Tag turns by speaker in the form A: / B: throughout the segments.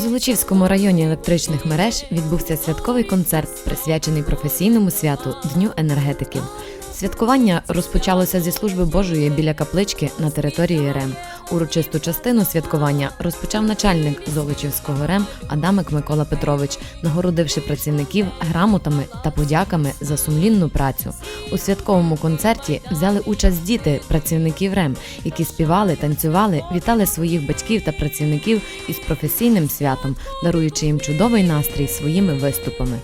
A: Золочівському районі електричних мереж відбувся святковий концерт, присвячений професійному святу Дню енергетиків. Святкування розпочалося зі служби Божої біля каплички на території РЕМ. Урочисту частину святкування розпочав начальник Золочівського РЕМ Адамик Микола Петрович, нагородивши працівників грамотами та подяками за сумлінну працю. У святковому концерті взяли участь діти працівників РЕМ, які співали, танцювали, вітали своїх батьків та працівників із професійним святом, даруючи їм чудовий настрій своїми виступами.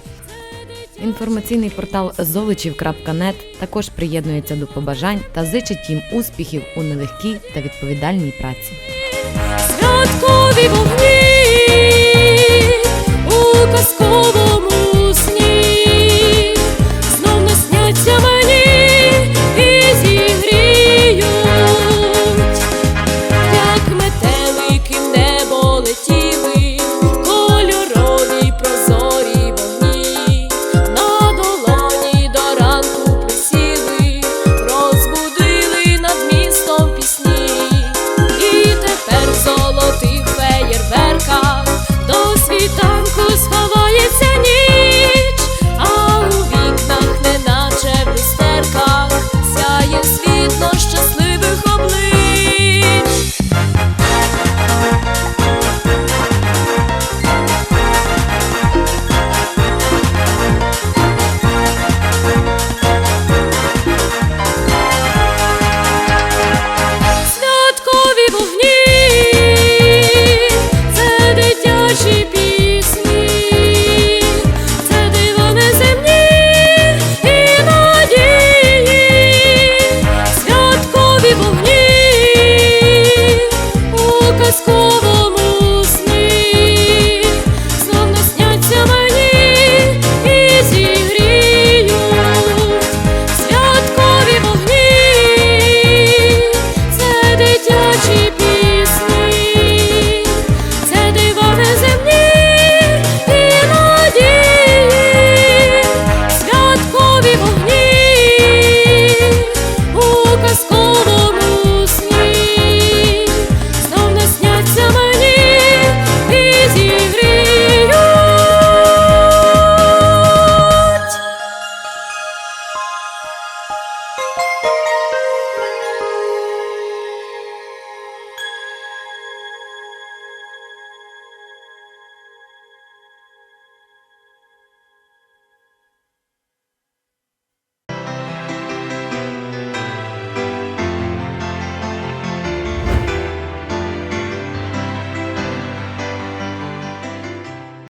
A: Інформаційний портал золочів.нет також приєднується до побажань та зичить їм успіхів у нелегкій та відповідальній праці.